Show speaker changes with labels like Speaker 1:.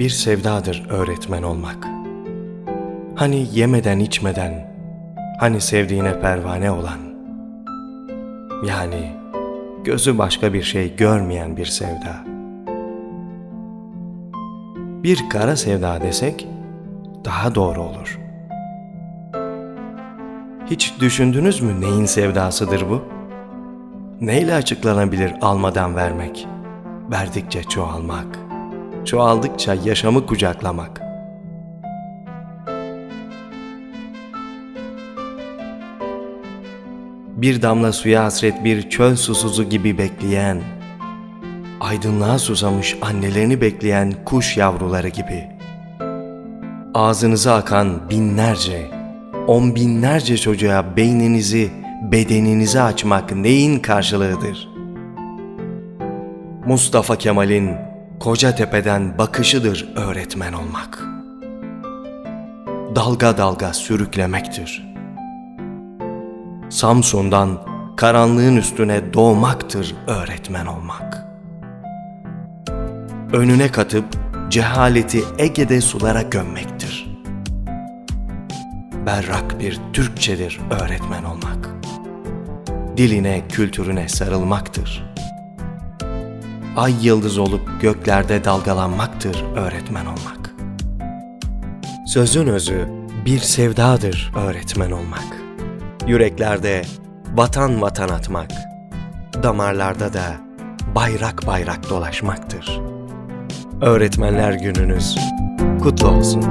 Speaker 1: Bir sevdadır öğretmen olmak. Hani yemeden içmeden, hani sevdiğine pervane olan. Yani gözü başka bir şey görmeyen bir sevda. Bir kara sevda desek daha doğru olur. Hiç düşündünüz mü neyin sevdasıdır bu? Neyle açıklanabilir almadan vermek? Verdikçe çoğalmak, çoğaldıkça yaşamı kucaklamak. Bir damla suya hasret bir çöl susuzu gibi bekleyen, aydınlığa susamış annelerini bekleyen kuş yavruları gibi. Ağzınıza akan binlerce, on binlerce çocuğa beyninizi, bedeninizi açmak neyin karşılığıdır? Mustafa Kemal'in Kocatepe'den bakışıdır öğretmen olmak. Dalga dalga sürüklemektir. Samsun'dan karanlığın üstüne doğmaktır öğretmen olmak. Önüne katıp cehaleti Ege'de sulara gömmektir. Berrak bir Türkçedir öğretmen olmak. Diline, kültürüne sarılmaktır. Ay yıldız olup göklerde dalgalanmaktır öğretmen olmak. Sözün özü bir sevdadır öğretmen olmak. Yüreklerde vatan vatan atmak, damarlarda da bayrak bayrak dolaşmaktır. Öğretmenler gününüz kutlu olsun.